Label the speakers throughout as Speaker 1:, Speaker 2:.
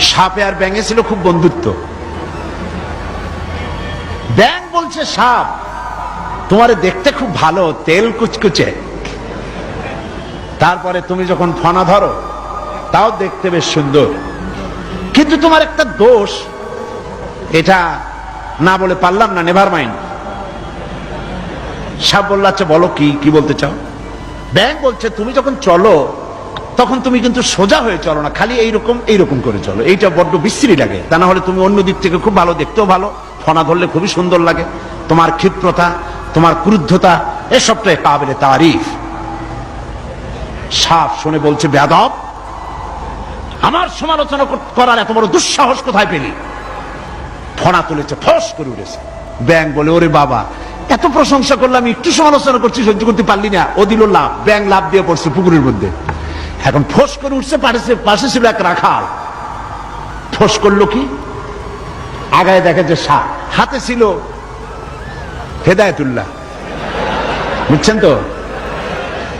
Speaker 1: সাপে আর ব্যাঙে ছিল খুব বন্ধুত্ব। ব্যাং বলছে, সাপ, তোমারে দেখতে খুব ভালো, তেল কুচকুচে। তারপরে তুমি যখন ফনা ধরো, তাও দেখতে বেশ সুন্দর। কিন্তু তোমার একটা দোষ, এটা না বলে পারলাম না নেভার মাইন্ড সাপ বলল আচ্ছা বলো কি কি বলতে চাও? ব্যাং বলছে, তুমি যখন চলো তখন তুমি কিন্তু সোজা হয়ে চলো না, খালি এইরকম এইরকম করে চলো। এইটা বড্ড বিশ্রী লাগে। তা না হলে তুমি অন্য দিক থেকে খুব ভালো, দেখতেও ভালো, ফনা ধরলে খুবই সুন্দর লাগে। তোমার ক্ষিপ্রতা, তোমার ক্রুদ্ধতা, এসবটাই কাবিলে তারিফ। সাপ শুনে বলছে বেদব আমার সমালোচনা করার এত বড় দুঃসাহস কোথায় পেলি? ফনা তুলেছে, ফস করে উঠেছে। ব্যাং বলে, ওরে বাবা, এত প্রশংসা করলাম একটু সমালোচনা করছি, সহ্য করতে পারলি না। ও দিল লাভ ব্যাং লাভ দিয়ে পড়ছে পুকুরের মধ্যে। এখন ফোস করে উঠছে, পাশে পাশে ছিল এক রাখাল। ফোস করল কি? আগায় দেখে যে সাপ হাতে ছিল হেদায়তুল্লাহ। বুঝছেন তো?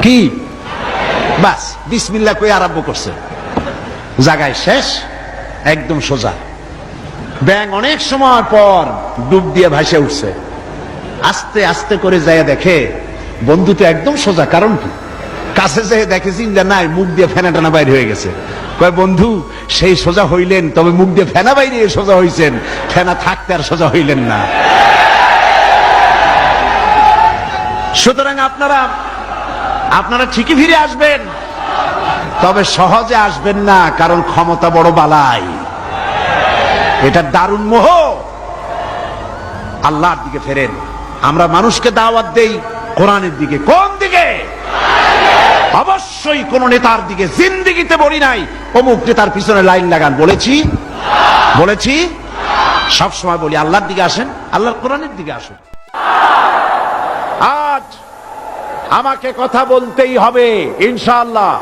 Speaker 1: কি? বাস বিসমিল্লা কই আরম্ভ করছে। জায়গায় শেষ, একদম সোজা। ব্যাং অনেক সময় পর ডুব দিয়ে ভাসে উঠছে। আস্তে আস্তে করে যায় দেখে বন্ধু তো একদম সোজা, কারণ কি? কাছে যেয়ে দেখে চিন্তা নাই, মুখ দিয়ে ফেনা টানা বাইরে হয়ে গেছে। কয়, বন্ধু, সেই সোজা হইলেন, তবে মুখ দিয়ে ফেনা বাইরে সোজা হইছেন। ফেনা থাকতে আর সোজা হইলেন না। সুতরাং আপনারা আপনারা ঠিকই ফিরে আসবেন। তবে সহজে আসবেন না, কারণ ক্ষমতা বড় বালাই। এটা দারুণ মোহ। আল্লাহর দিকে ফেরেন। আমরা মানুষকে দাওয়াত দেই কোরআনের দিকে। কোন অবশ্যই কোন নেতার দিকে জিন্দিগিতে বলি নাই। অমুক নেতার পিছনে লাইন লাগান, বলেছি? বলেছি? সব সময় বলি, আল্লাহর দিকে আসেন, আল্লাহর কোরআনের দিকে আসুন। আজ আমাকে কথা বলতেই হবে, ইনশাআল্লাহ।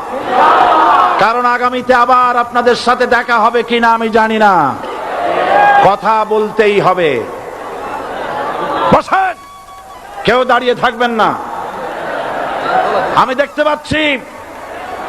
Speaker 1: কারণ আগামীতে আবার আপনাদের সাথে দেখা হবে কিনা আমি জানি না। কথা বলতেই হবে। কেউ দাঁড়িয়ে থাকবেন না। আমি দেখতে পাচ্ছি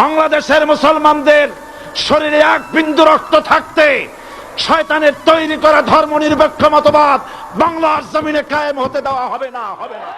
Speaker 1: বাংলাদেশের মুসলমানদের শরীরে এক বিন্দু রক্ত থাকতে শয়তানের তৈরি করা ধর্ম নিরপেক্ষ মতবাদ বাংলার জমিনে কায়েম হতে দেওয়া হবে না হবে না।